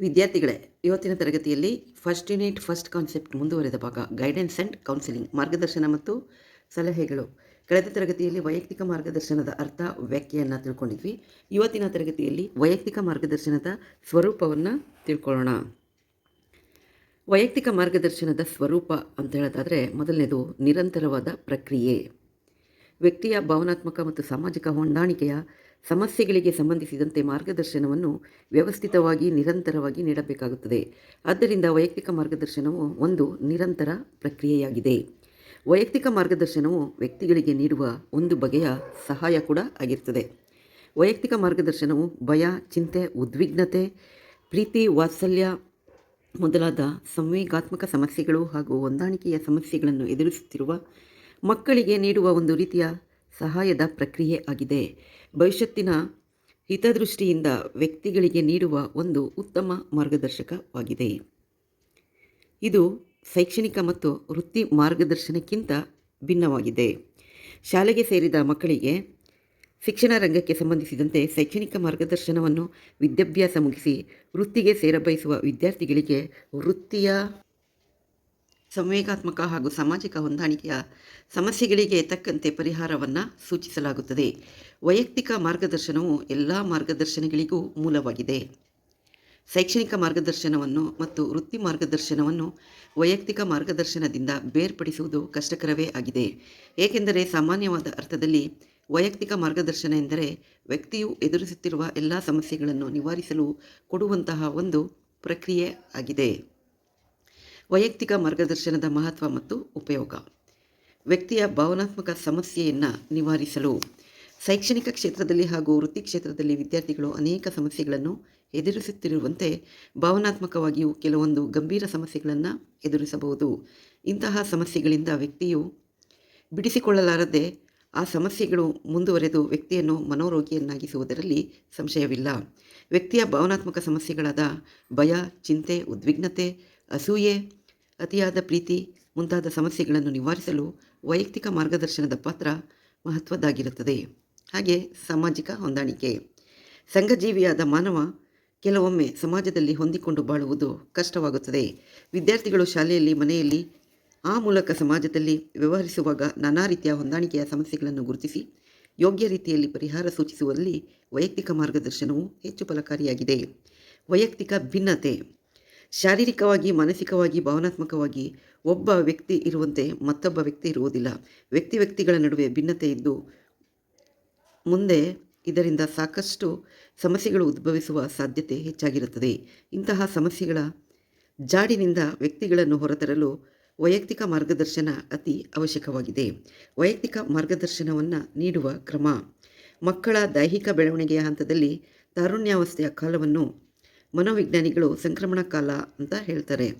ವಿದ್ಯಾರ್ಥಿಗಳೇ, ಇವತ್ತಿನ ತರಗತಿಯಲ್ಲಿ ಫಸ್ಟ್ ಯೂನಿಟ್ ಫಸ್ಟ್ ಕಾನ್ಸೆಪ್ಟ್ ಮುಂದುವರೆದ ಭಾಗ ಗೈಡೆನ್ಸ್ ಆ್ಯಂಡ್ ಕೌನ್ಸಿಲಿಂಗ್ ಮಾರ್ಗದರ್ಶನ ಮತ್ತು ಸಲಹೆಗಳು. ಕಳೆದ ತರಗತಿಯಲ್ಲಿ ವೈಯಕ್ತಿಕ ಮಾರ್ಗದರ್ಶನದ ಅರ್ಥ, ವ್ಯಾಖ್ಯೆಯನ್ನು ತಿಳ್ಕೊಂಡಿದ್ವಿ. ಇವತ್ತಿನ ತರಗತಿಯಲ್ಲಿ ವೈಯಕ್ತಿಕ ಮಾರ್ಗದರ್ಶನದ ಸ್ವರೂಪವನ್ನು ತಿಳ್ಕೊಳ್ಳೋಣ. ವೈಯಕ್ತಿಕ ಮಾರ್ಗದರ್ಶನದ ಸ್ವರೂಪ ಅಂತ ಹೇಳೋದಾದರೆ ಮೊದಲನೇದು ನಿರಂತರವಾದ ಪ್ರಕ್ರಿಯೆ. ವ್ಯಕ್ತಿಯ ಭಾವನಾತ್ಮಕ ಮತ್ತು ಸಾಮಾಜಿಕ ಹೊಂದಾಣಿಕೆಯ ಸಮಸ್ಯೆಗಳಿಗೆ ಸಂಬಂಧಿಸಿದಂತೆ ಮಾರ್ಗದರ್ಶನವನ್ನು ವ್ಯವಸ್ಥಿತವಾಗಿ ನಿರಂತರವಾಗಿ ನೀಡಬೇಕಾಗುತ್ತದೆ. ಆದ್ದರಿಂದ ವೈಯಕ್ತಿಕ ಮಾರ್ಗದರ್ಶನವು ಒಂದು ನಿರಂತರ ಪ್ರಕ್ರಿಯೆಯಾಗಿದೆ. ವೈಯಕ್ತಿಕ ಮಾರ್ಗದರ್ಶನವು ವ್ಯಕ್ತಿಗಳಿಗೆ ನೀಡುವ ಒಂದು ಬಗೆಯ ಸಹಾಯ ಕೂಡ ಆಗಿರ್ತದೆ. ವೈಯಕ್ತಿಕ ಮಾರ್ಗದರ್ಶನವು ಭಯ, ಚಿಂತೆ, ಉದ್ವಿಗ್ನತೆ, ಪ್ರೀತಿ, ವಾತ್ಸಲ್ಯ ಮೊದಲಾದ ಸಂವೇಗಾತ್ಮಕ ಸಮಸ್ಯೆಗಳು ಹಾಗೂ ಹೊಂದಾಣಿಕೆಯ ಸಮಸ್ಯೆಗಳನ್ನು ಎದುರಿಸುತ್ತಿರುವ ಮಕ್ಕಳಿಗೆ ನೀಡುವ ಒಂದು ರೀತಿಯ ಸಹಾಯದ ಪ್ರಕ್ರಿಯೆ ಆಗಿದೆ. ಭವಿಷ್ಯತ್ತಿನ ಹಿತದೃಷ್ಟಿಯಿಂದ ವ್ಯಕ್ತಿಗಳಿಗೆ ನೀಡುವ ಒಂದು ಉತ್ತಮ ಮಾರ್ಗದರ್ಶಕವಾಗಿದೆ. ಇದು ಶೈಕ್ಷಣಿಕ ಮತ್ತು ವೃತ್ತಿ ಮಾರ್ಗದರ್ಶನಕ್ಕಿಂತ ಭಿನ್ನವಾಗಿದೆ. ಶಾಲೆಗೆ ಸೇರಿದ ಮಕ್ಕಳಿಗೆ ಶಿಕ್ಷಣ ರಂಗಕ್ಕೆ ಸಂಬಂಧಿಸಿದಂತೆ ಶೈಕ್ಷಣಿಕ ಮಾರ್ಗದರ್ಶನವನ್ನು ವಿದ್ಯಾಭ್ಯಾಸ ಮುಗಿಸಿ ವೃತ್ತಿಗೆ ಸೇರಬಯಸುವ ವಿದ್ಯಾರ್ಥಿಗಳಿಗೆ ವೃತ್ತಿಯ ಸಂವೇಗಾತ್ಮಕ ಹಾಗೂ ಸಾಮಾಜಿಕ ಹೊಂದಾಣಿಕೆಯ ಸಮಸ್ಯೆಗಳಿಗೆ ತಕ್ಕಂತೆ ಪರಿಹಾರವನ್ನು ಸೂಚಿಸಲಾಗುತ್ತದೆ. ವೈಯಕ್ತಿಕ ಮಾರ್ಗದರ್ಶನವು ಎಲ್ಲ ಮಾರ್ಗದರ್ಶನಗಳಿಗೂ ಮೂಲವಾಗಿದೆ. ಶೈಕ್ಷಣಿಕ ಮಾರ್ಗದರ್ಶನವನ್ನು ಮತ್ತು ವೃತ್ತಿ ಮಾರ್ಗದರ್ಶನವನ್ನು ವೈಯಕ್ತಿಕ ಮಾರ್ಗದರ್ಶನದಿಂದ ಬೇರ್ಪಡಿಸುವುದು ಕಷ್ಟಕರವೇ ಆಗಿದೆ. ಏಕೆಂದರೆ ಸಾಮಾನ್ಯವಾದ ಅರ್ಥದಲ್ಲಿ ವೈಯಕ್ತಿಕ ಮಾರ್ಗದರ್ಶನ ಎಂದರೆ ವ್ಯಕ್ತಿಯು ಎದುರಿಸುತ್ತಿರುವ ಎಲ್ಲ ಸಮಸ್ಯೆಗಳನ್ನು ನಿವಾರಿಸಲು ಕೊಡುವಂತಹ ಒಂದು ಪ್ರಕ್ರಿಯೆ ಆಗಿದೆ. ವೈಯಕ್ತಿಕ ಮಾರ್ಗದರ್ಶನದ ಮಹತ್ವ ಮತ್ತು ಉಪಯೋಗ. ವ್ಯಕ್ತಿಯ ಭಾವನಾತ್ಮಕ ಸಮಸ್ಯೆಯನ್ನು ನಿವಾರಿಸಲು ಶೈಕ್ಷಣಿಕ ಕ್ಷೇತ್ರದಲ್ಲಿ ಹಾಗೂ ವೃತ್ತಿ ಕ್ಷೇತ್ರದಲ್ಲಿ ವಿದ್ಯಾರ್ಥಿಗಳು ಅನೇಕ ಸಮಸ್ಯೆಗಳನ್ನು ಎದುರಿಸುತ್ತಿರುವಂತೆ ಭಾವನಾತ್ಮಕವಾಗಿಯೂ ಕೆಲವೊಂದು ಗಂಭೀರ ಸಮಸ್ಯೆಗಳನ್ನು ಎದುರಿಸಬಹುದು. ಇಂತಹ ಸಮಸ್ಯೆಗಳಿಂದ ವ್ಯಕ್ತಿಯು ಬಿಡಿಸಿಕೊಳ್ಳಲಾರದೆ ಆ ಸಮಸ್ಯೆಗಳು ಮುಂದುವರೆದು ವ್ಯಕ್ತಿಯನ್ನು ಮನೋರೋಗಿಯನ್ನಾಗಿಸುವುದರಲ್ಲಿ ಸಂಶಯವಿಲ್ಲ. ವ್ಯಕ್ತಿಯ ಭಾವನಾತ್ಮಕ ಸಮಸ್ಯೆಗಳಾದ ಭಯ, ಚಿಂತೆ, ಉದ್ವಿಗ್ನತೆ, ಅಸೂಯೆ ಅತಿಯಾದ ಪ್ರೀತಿ, ಮುಂತಾದ ಸಮಸ್ಯೆಗಳನ್ನು ನಿವಾರಿಸಲು ವೈಯಕ್ತಿಕ ಮಾರ್ಗದರ್ಶನದ ಪಾತ್ರ ಮಹತ್ವದ್ದಾಗಿರುತ್ತದೆ. ಹಾಗೆ ಸಾಮಾಜಿಕ ಹೊಂದಾಣಿಕೆ. ಸಂಘಜೀವಿಯಾದ ಮಾನವ ಕೆಲವೊಮ್ಮೆ ಸಮಾಜದಲ್ಲಿ ಹೊಂದಿಕೊಂಡು ಬಾಳುವುದು ಕಷ್ಟವಾಗುತ್ತದೆ. ವಿದ್ಯಾರ್ಥಿಗಳು ಶಾಲೆಯಲ್ಲಿ, ಮನೆಯಲ್ಲಿ, ಆ ಮೂಲಕ ಸಮಾಜದಲ್ಲಿ ವ್ಯವಹರಿಸುವಾಗ ನಾನಾ ರೀತಿಯ ಹೊಂದಾಣಿಕೆಯ ಸಮಸ್ಯೆಗಳನ್ನು ಗುರುತಿಸಿ, ಯೋಗ್ಯ ರೀತಿಯಲ್ಲಿ ಪರಿಹಾರ ಸೂಚಿಸುವಲ್ಲಿ ವೈಯಕ್ತಿಕ ಮಾರ್ಗದರ್ಶನವು ಹೆಚ್ಚು ಫಲಕಾರಿಯಾಗಿದೆ. ವೈಯಕ್ತಿಕ ಭಿನ್ನತೆ. ಶಾರೀರಿಕವಾಗಿ, ಮಾನಸಿಕವಾಗಿ, ಭಾವನಾತ್ಮಕವಾಗಿ ಒಬ್ಬ ವ್ಯಕ್ತಿ ಇರುವಂತೆ ಮತ್ತೊಬ್ಬ ವ್ಯಕ್ತಿ ಇರುವುದಿಲ್ಲ. ವ್ಯಕ್ತಿ ವ್ಯಕ್ತಿಗಳ ನಡುವೆ ಭಿನ್ನತೆ ಇದ್ದು ಮುಂದೆ ಇದರಿಂದ ಸಾಕಷ್ಟು ಸಮಸ್ಯೆಗಳು ಉದ್ಭವಿಸುವ ಸಾಧ್ಯತೆ ಹೆಚ್ಚಾಗಿರುತ್ತದೆ. ಇಂತಹ ಸಮಸ್ಯೆಗಳ ಜಾಡಿನಿಂದ ವ್ಯಕ್ತಿಗಳನ್ನು ಹೊರತರಲು ವೈಯಕ್ತಿಕ ಮಾರ್ಗದರ್ಶನ ಅತಿ ಅವಶ್ಯಕವಾಗಿದೆ. ವೈಯಕ್ತಿಕ ಮಾರ್ಗದರ್ಶನವನ್ನು ನೀಡುವ ಕ್ರಮ. ಮಕ್ಕಳ ದೈಹಿಕ ಬೆಳವಣಿಗೆಯ ಹಂತದಲ್ಲಿ ತಾರುಣ್ಯಾವಸ್ಥೆಯ ಕಾಲವನ್ನು ಮನೋವಿಜ್ಞಾನಿಗಳು ಸಂಕ್ರಮಣ ಕಾಲ ಅಂತ ಹೇಳ್ತಾರೆ.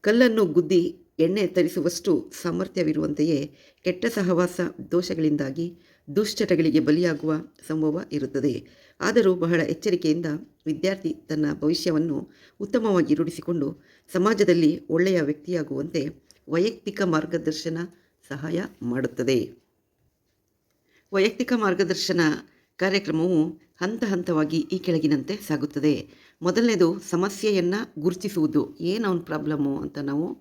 ಕಲ್ಲನ್ನು ಗುದ್ದಿ ಎಣ್ಣೆ ತರಿಸುವಷ್ಟು ಸಾಮರ್ಥ್ಯವಿರುವಂತೆಯೇ ಕೆಟ್ಟ ಸಹವಾಸ ದೋಷಗಳಿಂದಾಗಿ ದುಶ್ಚಟಗಳಿಗೆ ಬಲಿಯಾಗುವ ಸಂಭವ ಇರುತ್ತದೆ. ಆದರೂ ಬಹಳ ಎಚ್ಚರಿಕೆಯಿಂದ ವಿದ್ಯಾರ್ಥಿ ತನ್ನ ಭವಿಷ್ಯವನ್ನು ಉತ್ತಮವಾಗಿ ರೂಢಿಸಿಕೊಂಡು ಸಮಾಜದಲ್ಲಿ ಒಳ್ಳೆಯ ವ್ಯಕ್ತಿಯಾಗುವಂತೆ ವೈಯಕ್ತಿಕ ಮಾರ್ಗದರ್ಶನ ಸಹಾಯ ಮಾಡುತ್ತದೆ. ವೈಯಕ್ತಿಕ ಮಾರ್ಗದರ್ಶನ ಕಾರ್ಯಕ್ರಮವು ಹಂತ ಹಂತವಾಗಿ ಈ ಕೆಳಗಿನಂತೆ ಸಾಗುತ್ತದೆ. ಮೊದಲನೇದು ಸಮಸ್ಯೆಯನ್ನು ಗುರುತಿಸುವುದು. ಏನು ಅವನ ಪ್ರಾಬ್ಲಮ್ಮು ಅಂತ ನಾವು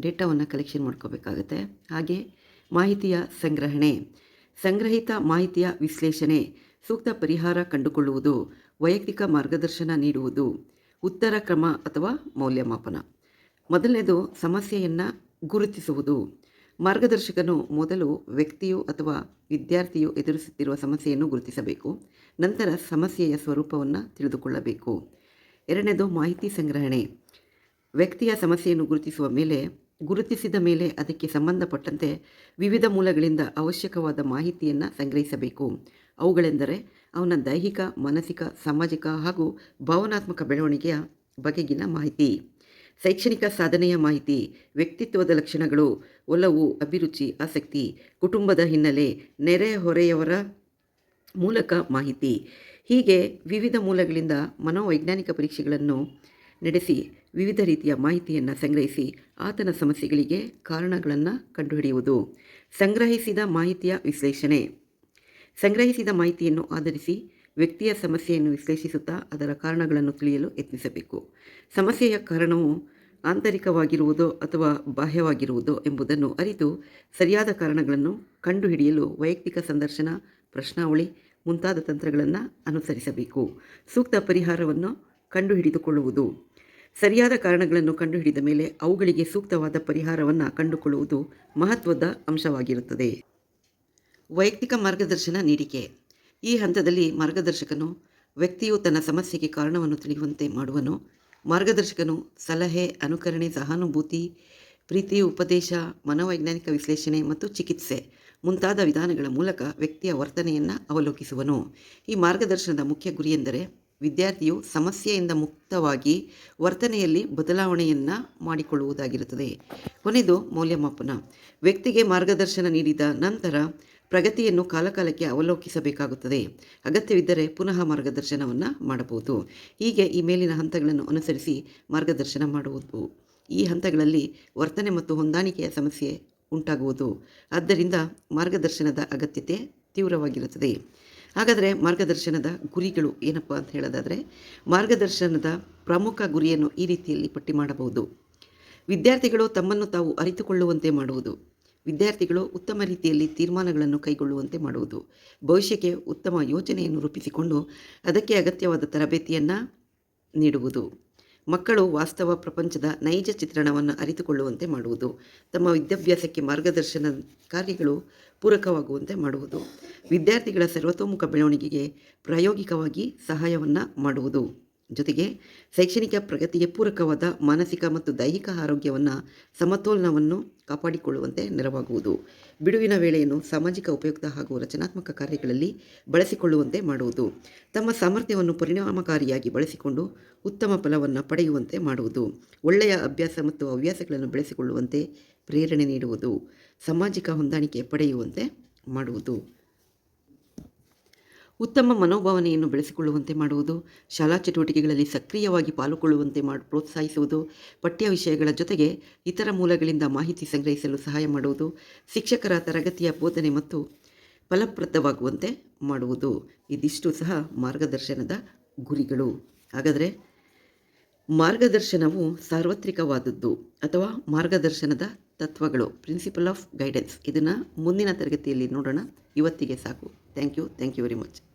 ಡೇಟಾವನ್ನು ಕಲೆಕ್ಷನ್ ಮಾಡ್ಕೋಬೇಕಾಗತ್ತೆ. ಹಾಗೆ ಮಾಹಿತಿಯ ಸಂಗ್ರಹಣೆ. ಸಂಗ್ರಹಿತ ಮಾಹಿತಿಯ ವಿಶ್ಲೇಷಣೆ. ಸೂಕ್ತ ಪರಿಹಾರ ಕಂಡುಕೊಳ್ಳುವುದು. ವೈಯಕ್ತಿಕ ಮಾರ್ಗದರ್ಶನ ನೀಡುವುದು. ಉತ್ತರ ಕ್ರಮ ಅಥವಾ ಮೌಲ್ಯಮಾಪನ. ಮೊದಲನೇದು ಸಮಸ್ಯೆಯನ್ನು ಗುರುತಿಸುವುದು. ಮಾರ್ಗದರ್ಶಕನು ಮೊದಲು ವ್ಯಕ್ತಿಯು ಅಥವಾ ವಿದ್ಯಾರ್ಥಿಯು ಎದುರಿಸುತ್ತಿರುವ ಸಮಸ್ಯೆಯನ್ನು ಗುರುತಿಸಬೇಕು. ನಂತರ ಸಮಸ್ಯೆಯ ಸ್ವರೂಪವನ್ನು ತಿಳಿದುಕೊಳ್ಳಬೇಕು. ಎರಡನೇದು ಮಾಹಿತಿ ಸಂಗ್ರಹಣೆ. ವ್ಯಕ್ತಿಯ ಸಮಸ್ಯೆಯನ್ನು ಗುರುತಿಸುವ ಮೇಲೆ, ಗುರುತಿಸಿದ ಮೇಲೆ ಅದಕ್ಕೆ ಸಂಬಂಧಪಟ್ಟಂತೆ ವಿವಿಧ ಮೂಲಗಳಿಂದ ಅವಶ್ಯಕವಾದ ಮಾಹಿತಿಯನ್ನು ಸಂಗ್ರಹಿಸಬೇಕು. ಅವುಗಳೆಂದರೆ ಅವನ ದೈಹಿಕ, ಮಾನಸಿಕ, ಸಾಮಾಜಿಕ ಹಾಗೂ ಭಾವನಾತ್ಮಕ ಬೆಳವಣಿಗೆಯ ಬಗೆಗಿನ ಮಾಹಿತಿ. ಶೈಕ್ಷಣಿಕ ಸಾಧನೆಯ ಮಾಹಿತಿ, ವ್ಯಕ್ತಿತ್ವದ ಲಕ್ಷಣಗಳು, ಒಲವು, ಅಭಿರುಚಿ, ಆಸಕ್ತಿ, ಕುಟುಂಬದ ಹಿನ್ನೆಲೆ ನೆರೆಹೊರೆಯವರ ಮೂಲಕ ಮಾಹಿತಿ. ಹೀಗೆ ವಿವಿಧ ಮೂಲಗಳಿಂದ ಮನೋವೈಜ್ಞಾನಿಕ ಪರೀಕ್ಷೆಗಳನ್ನು ನಡೆಸಿ ವಿವಿಧ ರೀತಿಯ ಮಾಹಿತಿಯನ್ನು ಸಂಗ್ರಹಿಸಿ ಆತನ ಸಮಸ್ಯೆಗಳಿಗೆ ಕಾರಣಗಳನ್ನು ಕಂಡುಹಿಡಿಯುವುದು. ಸಂಗ್ರಹಿಸಿದ ಮಾಹಿತಿಯ ವಿಶ್ಲೇಷಣೆ. ಸಂಗ್ರಹಿಸಿದ ಮಾಹಿತಿಯನ್ನು ಆಧರಿಸಿ ವ್ಯಕ್ತಿಯ ಸಮಸ್ಯೆಯನ್ನು ವಿಶ್ಲೇಷಿಸುತ್ತಾ ಅದರ ಕಾರಣಗಳನ್ನು ತಿಳಿಯಲು ಯತ್ನಿಸಬೇಕು. ಸಮಸ್ಯೆಯ ಕಾರಣವು ಆಂತರಿಕವಾಗಿರುವುದೋ ಅಥವಾ ಬಾಹ್ಯವಾಗಿರುವುದೋ ಎಂಬುದನ್ನು ಅರಿತು ಸರಿಯಾದ ಕಾರಣಗಳನ್ನು ಕಂಡುಹಿಡಿಯಲು ವೈಯಕ್ತಿಕ ಸಂದರ್ಶನ, ಪ್ರಶ್ನಾವಳಿ ಮುಂತಾದ ತಂತ್ರಗಳನ್ನು ಅನುಸರಿಸಬೇಕು. ಸೂಕ್ತ ಪರಿಹಾರವನ್ನು ಕಂಡುಹಿಡಿದುಕೊಳ್ಳುವುದು. ಸರಿಯಾದ ಕಾರಣಗಳನ್ನು ಕಂಡುಹಿಡಿದ ಮೇಲೆ ಅವುಗಳಿಗೆ ಸೂಕ್ತವಾದ ಪರಿಹಾರವನ್ನು ಕಂಡುಕೊಳ್ಳುವುದು ಮಹತ್ವದ ಅಂಶವಾಗಿರುತ್ತದೆ. ವೈಯಕ್ತಿಕ ಮಾರ್ಗದರ್ಶನ ನೀಡಿಕೆ. ಈ ಹಂತದಲ್ಲಿ ಮಾರ್ಗದರ್ಶಕನು ವ್ಯಕ್ತಿಯು ತನ್ನ ಸಮಸ್ಯೆಗೆ ಕಾರಣವನ್ನು ತಿಳಿಯುವಂತೆ ಮಾಡುವನು. ಮಾರ್ಗದರ್ಶಕನು ಸಲಹೆ, ಅನುಕರಣೆ, ಸಹಾನುಭೂತಿ, ಪ್ರೀತಿ, ಉಪದೇಶ, ಮನೋವೈಜ್ಞಾನಿಕ ವಿಶ್ಲೇಷಣೆ ಮತ್ತು ಚಿಕಿತ್ಸೆ. ಮುಂತಾದ ವಿಧಾನಗಳ ಮೂಲಕ ವ್ಯಕ್ತಿಯ ವರ್ತನೆಯನ್ನು ಅವಲೋಕಿಸುವನು. ಈ ಮಾರ್ಗದರ್ಶನದ ಮುಖ್ಯ ಗುರಿಯೆಂದರೆ ವಿದ್ಯಾರ್ಥಿಯು ಸಮಸ್ಯೆಯಿಂದ ಮುಕ್ತವಾಗಿ ವರ್ತನೆಯಲ್ಲಿ ಬದಲಾವಣೆಯನ್ನು ಮಾಡಿಕೊಳ್ಳುವುದಾಗಿರುತ್ತದೆ. ಕೊನೆಯದು ಮೌಲ್ಯಮಾಪನ. ವ್ಯಕ್ತಿಗೆ ಮಾರ್ಗದರ್ಶನ ನೀಡಿದ ನಂತರ ಪ್ರಗತಿಯನ್ನು ಕಾಲಕಾಲಕ್ಕೆ ಅವಲೋಕಿಸಬೇಕಾಗುತ್ತದೆ. ಅಗತ್ಯವಿದ್ದರೆ ಪುನಃ ಮಾರ್ಗದರ್ಶನವನ್ನು ಮಾಡಬಹುದು. ಹೀಗೆ ಈ ಮೇಲಿನ ಹಂತಗಳನ್ನು ಅನುಸರಿಸಿ ಮಾರ್ಗದರ್ಶನ ಮಾಡುವುದು. ಈ ಹಂತಗಳಲ್ಲಿ ವರ್ತನೆ ಮತ್ತು ಹೊಂದಾಣಿಕೆಯ ಸಮಸ್ಯೆ ಉಂಟಾಗುವುದು. ಆದ್ದರಿಂದ ಮಾರ್ಗದರ್ಶನದ ಅಗತ್ಯತೆ ತೀವ್ರವಾಗಿರುತ್ತದೆ. ಹಾಗಾದರೆ ಮಾರ್ಗದರ್ಶನದ ಗುರಿಗಳು ಏನಪ್ಪ ಅಂತ ಹೇಳೋದಾದರೆ, ಮಾರ್ಗದರ್ಶನದ ಪ್ರಮುಖ ಗುರಿಯನ್ನು ಈ ರೀತಿಯಲ್ಲಿ ಪಟ್ಟಿ ಮಾಡಬಹುದು. ವಿದ್ಯಾರ್ಥಿಗಳು ತಮ್ಮನ್ನು ತಾವು ಅರಿತುಕೊಳ್ಳುವಂತೆ ಮಾಡುವುದು. ವಿದ್ಯಾರ್ಥಿಗಳು ಉತ್ತಮ ರೀತಿಯಲ್ಲಿ ತೀರ್ಮಾನಗಳನ್ನು ಕೈಗೊಳ್ಳುವಂತೆ ಮಾಡುವುದು. ಭವಿಷ್ಯಕ್ಕೆ ಉತ್ತಮ ಯೋಜನೆಯನ್ನು ರೂಪಿಸಿಕೊಂಡು ಅದಕ್ಕೆ ಅಗತ್ಯವಾದ ತರಬೇತಿಯನ್ನು ನೀಡುವುದು. ಮಕ್ಕಳು ವಾಸ್ತವ ಪ್ರಪಂಚದ ನೈಜ ಚಿತ್ರಣವನ್ನು ಅರಿತುಕೊಳ್ಳುವಂತೆ ಮಾಡುವುದು. ತಮ್ಮ ವಿದ್ಯಾಭ್ಯಾಸಕ್ಕೆ ಮಾರ್ಗದರ್ಶನ ಕಾರ್ಯಗಳು ಪೂರಕವಾಗುವಂತೆ ಮಾಡುವುದು. ವಿದ್ಯಾರ್ಥಿಗಳ ಸರ್ವತೋಮುಖ ಬೆಳವಣಿಗೆಗೆ ಪ್ರಾಯೋಗಿಕವಾಗಿ ಸಹಾಯವನ್ನು ಮಾಡುವುದು. ಜೊತೆಗೆ ಶೈಕ್ಷಣಿಕ ಪ್ರಗತಿಗೆ ಪೂರಕವಾದ ಮಾನಸಿಕ ಮತ್ತು ದೈಹಿಕ ಆರೋಗ್ಯವನ್ನು ಸಮತೋಲನವನ್ನು ಕಾಪಾಡಿಕೊಳ್ಳುವಂತೆ ನೆರವಾಗುವುದು. ಬಿಡುವಿನ ವೇಳೆಯನ್ನು ಸಾಮಾಜಿಕ ಉಪಯುಕ್ತ ಹಾಗೂ ರಚನಾತ್ಮಕ ಕಾರ್ಯಗಳಲ್ಲಿ ಬಳಸಿಕೊಳ್ಳುವಂತೆ ಮಾಡುವುದು. ತಮ್ಮ ಸಾಮರ್ಥ್ಯವನ್ನು ಪರಿಣಾಮಕಾರಿಯಾಗಿ ಬಳಸಿಕೊಂಡು ಉತ್ತಮ ಫಲವನ್ನು ಪಡೆಯುವಂತೆ ಮಾಡುವುದು. ಒಳ್ಳೆಯ ಅಭ್ಯಾಸ ಮತ್ತು ಹವ್ಯಾಸಗಳನ್ನು ಬೆಳೆಸಿಕೊಳ್ಳುವಂತೆ ಪ್ರೇರಣೆ ನೀಡುವುದು. ಸಾಮಾಜಿಕ ಹೊಂದಾಣಿಕೆ ಪಡೆಯುವಂತೆ ಮಾಡುವುದು. ಉತ್ತಮ ಮನೋಭಾವನೆಯನ್ನು ಬೆಳೆಸಿಕೊಳ್ಳುವಂತೆ ಮಾಡುವುದು, ಶಾಲಾ ಚಟುವಟಿಕೆಗಳಲ್ಲಿ ಸಕ್ರಿಯವಾಗಿ ಪಾಲ್ಗೊಳ್ಳುವಂತೆ ಮಾಡಿ, ಪ್ರೋತ್ಸಾಹಿಸುವುದು, ಪಠ್ಯ ವಿಷಯಗಳ ಜೊತೆಗೆ ಇತರ ಮೂಲಗಳಿಂದ ಮಾಹಿತಿ ಸಂಗ್ರಹಿಸಲು ಸಹಾಯ ಮಾಡುವುದು, ಶಿಕ್ಷಕರ ತರಗತಿಯ ಬೋಧನೆ ಮತ್ತು ಫಲಪ್ರದವಾಗುವಂತೆ ಮಾಡುವುದು. ಇದಿಷ್ಟು ಸಹ ಮಾರ್ಗದರ್ಶನದ ಗುರಿಗಳು. ಹಾಗಾದರೆ ಮಾರ್ಗದರ್ಶನವು ಸಾರ್ವತ್ರಿಕವಾದದ್ದು ಅಥವಾ ಮಾರ್ಗದರ್ಶನದ ತತ್ವಗಳು ಪ್ರಿನ್ಸಿಪಲ್ ಆಫ್ ಗೈಡೆನ್ಸ್ ಇದನ್ನು ಮುಂದಿನ ತರಗತಿಯಲ್ಲಿ ನೋಡೋಣ. ಇವತ್ತಿಗೆ ಸಾಕು. Thank you thank you very much